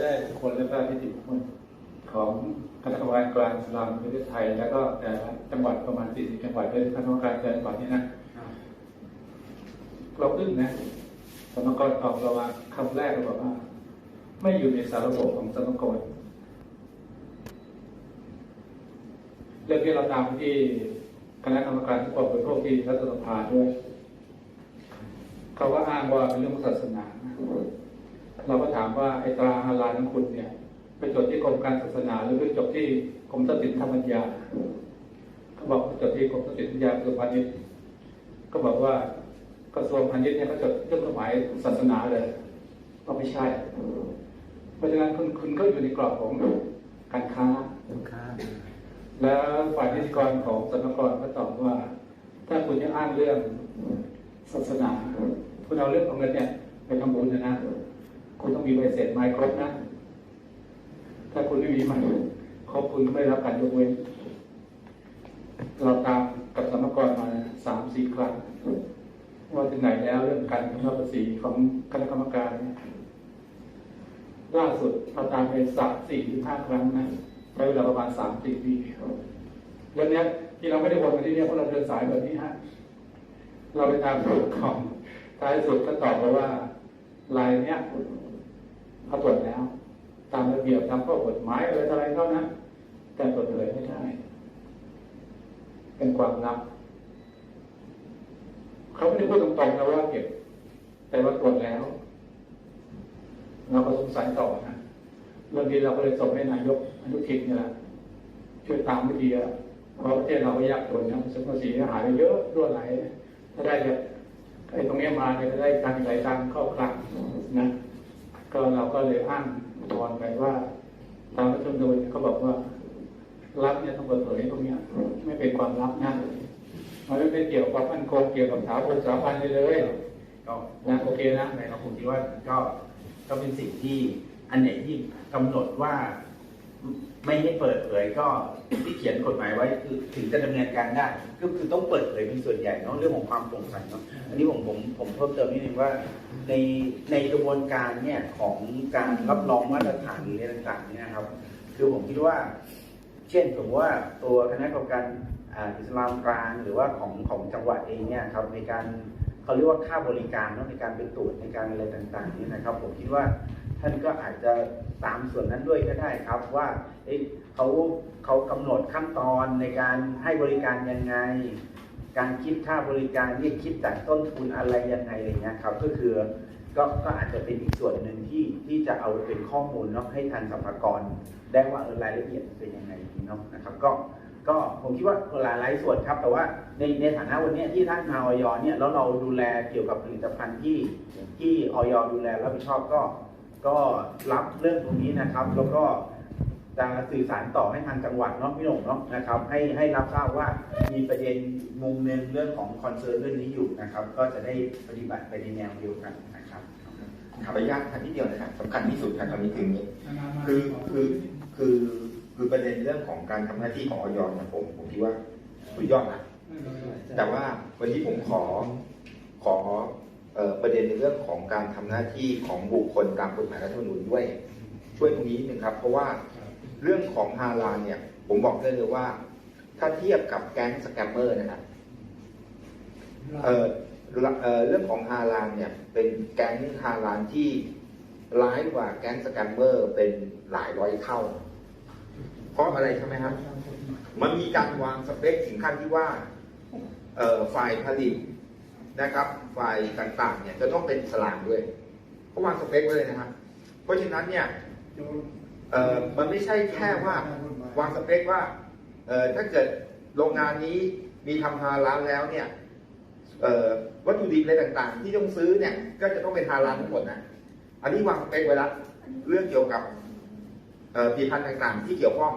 ได้คนและก็นิติบุคคลของคณะกรรมการกลางสลามประเทศไทย แล้วก็แต่ละจังหวัดประมาณ40จังหวัดเป็นคณะกรรมการแต่จังหวัดนี้นะเราอึ้งนะสมกรตอบเราว่าคำแรกเราบอกว่า ไม่อยู่ในสารระบบของสมกรเรื่องที่เราตามที่คณะกรรมการผู้ปกครองที่รัฐสภาด้วยเขาก็อ้างว่าเป็นเรื่องของศาสนา เราก็ถามว่าไอ้ตราฮาลาลของคุณเนี่ยไปจดที่กรมการศาสนาหรือไปจดที่กรมทรัพย์สินทางปัญญาเขาบอกจดที่กรมทรัพย์สินทางปัญญากระทรวงพาณิชย์ก็บอกว่ากระทรวงพาณิชย์เนี่ยเขาจดเรื่องหมายศาสนาเลยก็ไม่ใช่ เพราะฉะนั้นคุณคุณก็อยู่ในกรอบของการค้า แล้วฝ่ายนิติกรของสำนักกรก็ตอบว่า ถ้าคุณจะอ้างเรื่องศาสนา คุณเอาเรื่องของเงินเนี่ยไปทำบุญนะนะ คุณต้องมีใบเสร็จไม้ครบนะ ถ้าคุณไม่มีมันครบคุณไม่รับการยกเว้น เราตามกับสำนักรมาสามสี่ครั้งว่าถึงไหนแล้วเรื่องการทำภาษีของคณะกรรมการ ล่าสุดเราตามไปสามสี่ถึงห้าครั้งนะใช้เวลาประมาณสามสี่ปีเรื่องนี้ที่เราไม่ได้วนมาที่นี่เพราะเราเดินสายแบบนี้ฮะเราไปตามตัวของท้ายสุดก็ตอบมาว่าลายเนี้ย เขาตรวจแล้ว ตามระเบียบตามข้อกฎหมายอะไรอะไรเท่านั้นแต่เปิดเผยไม่ได้ เป็นความลับเขาไม่ได้พูดตรงๆนะว่าเก็บ แต่ว่าตรวจแล้ว เราก็สงสัยต่อนะเรื่องนี้เราก็เลยส่งให้นายกอนุทินนี่แหละช่วยตามวิธีอะเพราะประเทศเราก็ยากจนนะสมภาษีหายไปเยอะรั่วไหลถ้าได้เนี่ยไอ้ตรงนี้มาเนี่ยจะได้การไหลทางเข้าคลังนะ ก็เราก็เลยอ้างอุทธรณ์ไปว่าตามรัฐธรรมนูญเขาบอกว่ารับเนี่ยต้องเปิดเผยตรงเนี้ยไม่เป็นความลับนะมันไม่เป็นเกี่ยวกับมันคงเกี่ยวกับสาบันสาวพันเลยเลยก็นะโอเคนะในเราคงคิดว่าก็ก็เป็นสิ่งที่อันไหนที่กำหนดว่า ไม่ให้เปิดเผยก็ที่เขียนกฎหมายไว้คือถึงจะดำเนินการได้ก็คือต้องเปิดเผยเป็นส่วนใหญ่เนาะเรื่องของความโปร่งใสเนาะอันนี้ผมผมผมเพิ่มเติมนิดนึงว่า ในในกระบวนการเนี่ยของการรับรองมาตรฐานหรืออะไรต่างๆเนี่ยนะครับ คือผมคิดว่า เช่นสมว่าตัวคณะกรรมการอ่าอิสลามกลางหรือว่าของของจังหวัดเองเนี่ยครับในการเขาเรียกว่าค่าบริการเนาะในการไปตรวจในการอะไรต่างๆเนี่ยนะครับ ผมคิดว่า ท่านก็อาจจะตามส่วนนั้นด้วยก็ได้ครับว่าเอ๊ะเขาเขากำหนดขั้นตอนในการให้บริการยังไง การคิดค่าบริการนี่คิดจากต้นทุนอะไรยังไงอะไรเงี้ยครับก็คือก็ก็อาจจะเป็นอีกส่วนหนึ่งที่ที่จะเอาเป็นข้อมูลเนาะให้ทันสัมภากรได้ว่าเออรายละเอียดเป็นยังไงเนาะนะครับก็ก็ผมคิดว่าหลายหลายส่วนครับ แต่ว่าในในฐานะวันนี้ที่ท่านมาออยเนี่ยแล้วเราดูแลเกี่ยวกับผลิตภัณฑ์ที่ที่ออยดูแลรับผิดชอบก็ ก็รับเรื่องตรงนี้นะครับ แล้วก็จะสื่อสารต่อให้ทางจังหวัดเนาะพี่หนุ่มเนาะนะครับ ให้ให้รับทราบว่ามีประเด็นมุมหนึงเรื่องของคอนเซิร์นเรื่องนี้อยู่นะครับ ก็จะได้ปฏิบัติไปในแนวเดียวกันนะครับขออนุญาตทันทีเดียวนะครับสำคัญที่สุดครับตอนนี้คืออย่างนี้คือคือคือคือประเด็นเรื่องของการทำหน้าที่ของออยนะผมผมคิดว่าสุดยอดนะแต่ว่าวันนี้ผมขอขอเอ่อ ประเด็นในเรื่องของการทำหน้าที่ของบุคคลตามกฎหมายรัฐธรรมนูญด้วย ช่วยตรงนี้นิดนึงครับ เพราะว่าเรื่องของฮาลาลเนี่ย ผมบอกได้เลยว่า ถ้าเทียบกับแก๊งสแกมเมอร์นะครับเอ่อเอ่อเรื่องของฮาลานเนี่ย เป็นแก๊งฮาลานที่ร้ายกว่าแก๊งสแกมเมอร์เป็นหลายร้อยเท่า เพราะอะไรใช่ไหมครับ มันมีการวางสเปคถึงขั้นที่ว่าเอ่อฝ่ายผลิต นะครับฝ่ายต่างๆเนี่ยจะต้องเป็นสลามด้วยเขาวางสเปคไว้เลยนะครับ เพราะฉะนั้นเนี่ยเอ่อมันไม่ใช่แค่ว่าวางสเปคว่าเอ่อถ้าเกิดโรงงานนี้มีทำฮาลาลแล้วเนี่ยเอ่อวัตถุดิบอะไรต่างๆ ที่ต้องซื้อเนี่ยก็จะต้องเป็นฮาลาลทั้งหมดนะอันนี้วางสเปคไว้แล้วเรื่องเกี่ยวกับผลิตภัณฑ์ต่างๆ ที่เกี่ยวข้อง